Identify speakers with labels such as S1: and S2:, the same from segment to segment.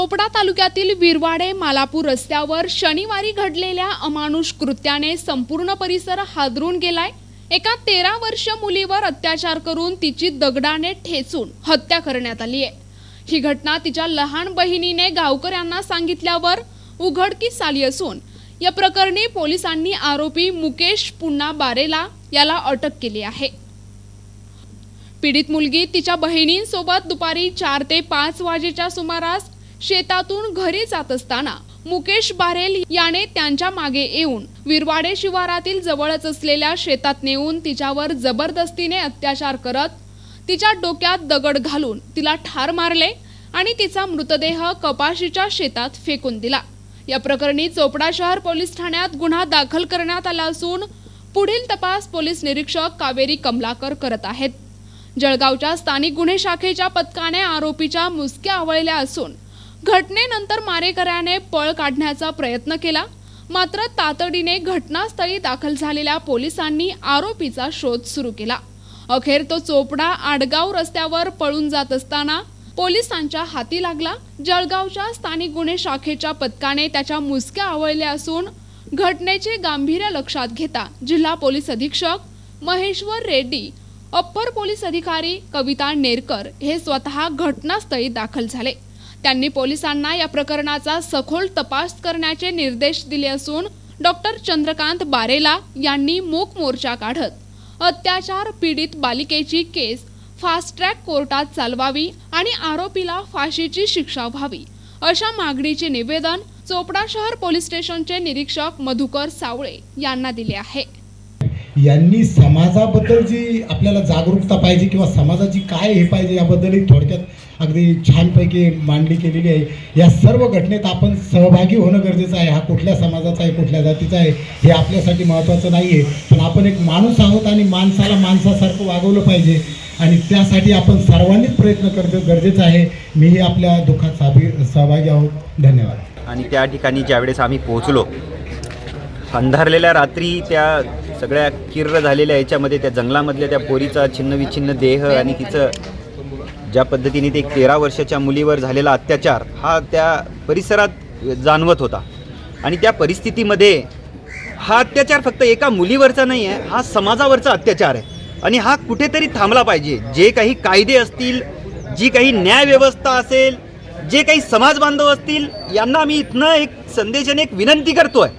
S1: चोपडा तालुक्यातील विरवाडे मालापूर रस्त्यावर शनिवारी घडलेल्या अमानुष कृत्याने संपूर्ण परिसर हादरून गेलाय. एका तेरा वर्ष मुलीवर अत्याचार करून तिची दगडाने ठेचून हत्या करण्यात आली आहे ही घटना तिच्या लहान बहिणीने गावकऱ्यांना सांगितल्यावर उघडकीस आली असून या प्रकरणी पोलिसांनी आरोपी मुकेश पुन्हा बारेला याला अटक केली आहे. पीडित मुलगी तिच्या बहिणींसोबत दुपारी चार ते पाच वाजेच्या सुमारास शेतातून घरी जात असताना मुकेश बारेल याने त्यांच्या मागे येऊन विरवाडे शिवारातील जवळच असलेल्या शेतात नेऊन तिच्यावर जबरदस्तीने अत्याचार करत तिच्या डोक्यात दगड घालून तिला ठार मारले आणि तिचा मृतदेह कपाशीच्या शेतात फेकून दिला. या प्रकरणी चोपडा शहर पोलीस ठाण्यात गुन्हा दाखल करण्यात आला असून पुढील तपास पोलीस निरीक्षक कावेरी कमलाकर करत आहेत. जळगावच्या स्थानिक गुन्हे शाखेच्या पथकाने आरोपीच्या मुसक्या आवळल्या असून घटनेनंतर मारेकऱ्याने पळ काढण्याचा प्रयत्न केला. मात्र तातडीने घटनास्थळी दाखल झालेल्या पोलिसांनी आरोपीचा शोध सुरू केला. अखेर तो चोपडा आडगाव रस्त्यावर पळून जात असताना पोलिसांच्या हाती लागला. जळगावच्या स्थानिक गुन्हे शाखेच्या पथकाने त्याच्या मुसक्या आवळल्या असून घटनेचे गांभीर्य लक्षात घेता जिल्हा पोलीस अधीक्षक महेश्वर रेड्डी अप्पर पोलीस अधिकारी कविता नेरकर हे स्वतः घटनास्थळी दाखल झाले. त्यांनी पोलिसांना या प्रकरणाचा सखोल तपास करण्याचे निर्देश दिले असून डॉक्टर चंद्रकांत बारेला यांनी मूक मोर्चा काढत अत्याचार पीडित बालिकेची केस फास्ट ट्रॅक कोर्टात चालवावी आणि आरोपीला फाशीची शिक्षा व्हावी अशा मागणीचे निवेदन चोपडा शहर पोलीस स्टेशनचे निरीक्षक मधुकर सावळे यांना दिले आहे.
S2: यांनी समाजाबद्दल जी आपल्याला जागरूकता पाहिजे किंवा समाजाची काय हे पाहिजे याबद्दल थोडक्यात अगदी छानपैकी मांडणी केलेली आहे. या सर्व घटनेत आपण सहभागी होणं गरजेचं आहे. हा कुठल्या समाजाचा आहे कुठल्या जातीचा आहे हे आपल्यासाठी महत्त्वाचं नाही आहे पण आपण एक माणूस आहोत आणि माणसाला माणसासारखं वागवलं पाहिजे. आणि त्यासाठी आपण सर्वांनीच प्रयत्न करणं गरजेचं आहे. मीही आपल्या दुःखात सहभागी सहभागी आहोत. धन्यवाद.
S3: आणि त्या ठिकाणी ज्यावेळेस आम्ही पोहोचलो अंधारलेल्या रात्री त्या सगळ्या किर्र झालेल्या याच्यामध्ये त्या जंगलामधल्या त्या पोरीचा छिन्नविच्छिन्न देह आणि तिचं ज्या पद्धतीने ते एक तेरा वर्षाच्या मुलीवर झालेला अत्याचार हा त्या परिसरात जाणवत होता. आणि त्या परिस्थितीमध्ये हा अत्याचार फक्त एका मुलीवरचा नाही आहे हा समाजावरचा अत्याचार आहे. आणि हा कुठेतरी थांबला पाहिजे. जे काही कायदे असतील जी काही न्यायव्यवस्था असेल जे काही समाज बांधव असतील यांना मी इथनं एक संदेशाने एक विनंती करतो आहे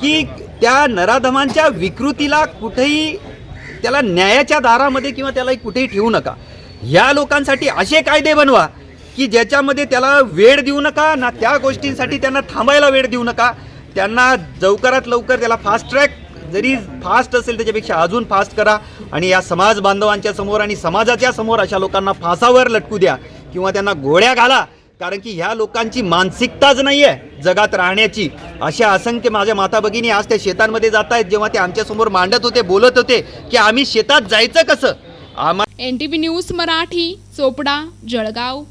S3: की त्या नराधमांच्या विकृतीला कुठेही त्याला न्यायाच्या दारामध्ये किंवा त्याला कुठेही ठेवू नका. या लोकांसाठी असे कायदे बनवा की ज्याच्यामध्ये त्याला वेळ देऊ नका ना त्या गोष्टींसाठी त्यांना थांबायला वेळ देऊ नका. त्यांना लवकरात लवकर त्याला फास्ट ट्रॅक जरी फास्ट असेल त्याच्यापेक्षा अजून फास्ट करा. आणि या समाज बांधवांच्या समोर आणि समाजाच्या समोर अशा लोकांना फासावर लटकू द्या किंवा त्यांना गोळ्या घाला. कारण की ह्या लोकांची मानसिकताच नाही आहे जगात राहण्याची. अशा असंख्य माझ्या माता भगिनी आज त्या शेतांमध्ये जात आहेत जेव्हा ते आमच्यासमोर मांडत होते बोलत होते की आम्ही शेतात जायचं कसं?
S1: N T V news Marathi Chopda Jalgaon.